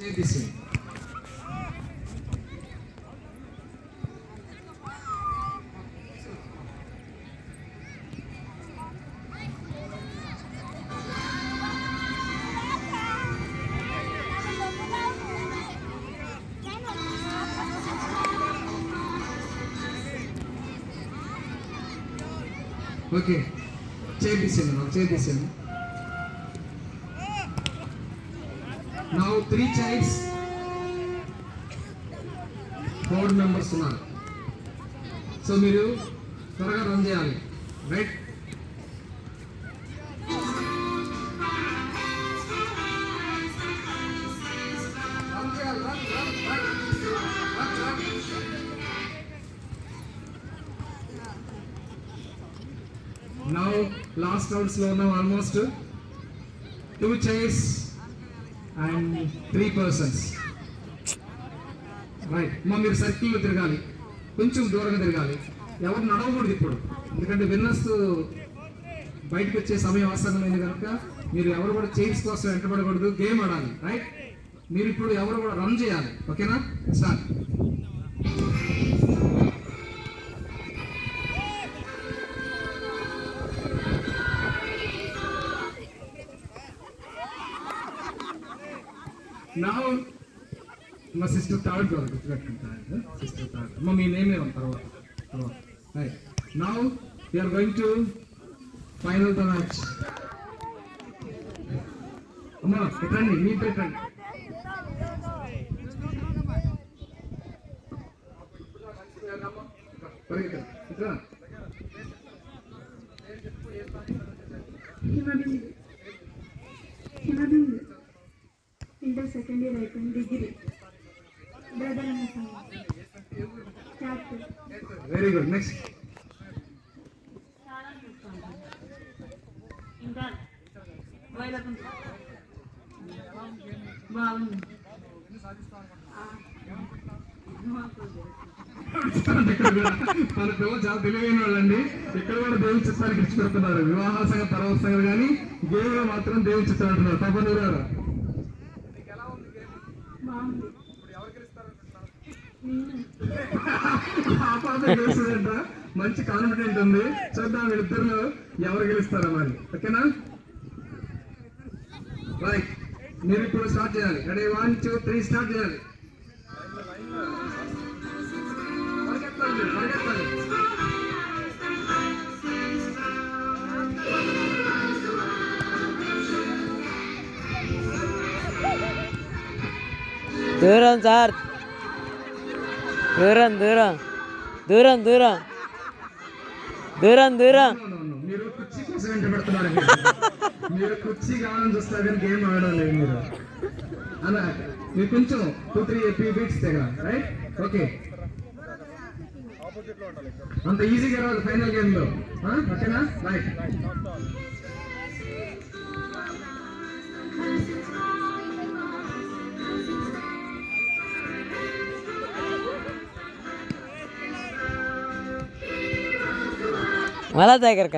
చేపిస్తుంది okay చేపిస్తాను నాకు చేపిస్తాను Now three childs four members ఉన్నారు. సో మీరు త్వరగా రన్ చేయాలి. రైట్ నౌ లాస్ట్ రౌండ్స్లో ఉన్నాం almost two chairs and three persons right మా మీరు సర్కిల్లో తిరగాలి. కొంచెం దూరంగా తిరగాలి. ఎవరు నడవకూడదు ఇప్పుడు. ఎందుకంటే విన్నర్స్ బయటకు వచ్చే సమయం అవసరమైంది కనుక మీరు ఎవరు కూడా చైర్స్ కోసం వెంటబడకూడదు. గేమ్ ఆడాలి. రైట్ మీరు ఇప్పుడు ఎవరు కూడా రన్ చేయాలి. ఓకేనా సార్ నా మా sister third floor గుర్తుపెట్టుకుంటాను sister third అమ్మ మీ నేమే ఉంది తర్వాత తర్వాత right now are going to final the match అమ్మ పెట్టండి మీ పెట్టండి పరిగెత్తండి. ఇట్రా. సెకండ్ ఇయర్ అయిపోయింది డిగ్రీ. బ్రదర్ అన్న సంఘం క్యాప్టెన్ వెరీ గుడ్ నెక్స్ట్ ఇంకా బాగుంది. మన పిల్లలు చాలా తెలివైన వాళ్ళండి. ఇక్కడ కూడా దేవుని చిత్తానికి ఇచ్చి పెడుతున్నారు వివాహ సంఘం తర్వాత సంఘం కానీ గేమ్లో మాత్రం దేవుని చిత్తం అంటున్నారు. తప్పని మంచి కాన్ఫిడెంట్ ఉంది చూద్దాం వీళ్ళిద్దరు ఎవరు గెలుస్తారో మరి. ఓకేనా? రైట్ మీరు ఇప్పుడు స్టార్ట్ చేయాలి. Ready one two three start చేయాలి. దూరం సార్. దూరం దూరం. దూరం దూరం. దూరం దూరం. మీరు కుర్చీ కోసం పెడుతున్నారు మీరు కుర్చీ కావాలని చూస్తారు కానీ గేమ్ ఆడాలి మీరు. అలా మీరు కొంచెం టూ త్రీ ఫ్యూ బీట్స్ దగ్గర రైట్ ఓకే అంత ఈజీగా రాదు ఫైనల్ గేమ్లో. ఆ? ఓకేనా రైట్ మళ్ళా దగ్గరక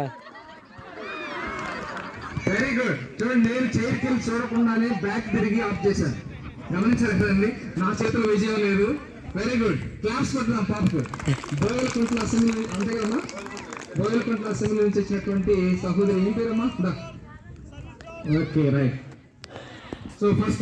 వెరీ గుడ్ చూడండి నేను చేతికి చూడకుండానే బ్యాక్ తిరిగి ఆఫ్ చేశాను. గమనించారు నా చేతిలో విజయం లేదు. వెరీ గుడ్ క్లాప్స్ కొట్టినాం పాపకు. బోయలకుంట్ల అసెంబ్లీ అంతే కదమ్మా బోయలకుంట్ల అసెంబ్లీ నుంచి వచ్చినటువంటి సహోదరి ఏం పేరమ్మా? Okay right so first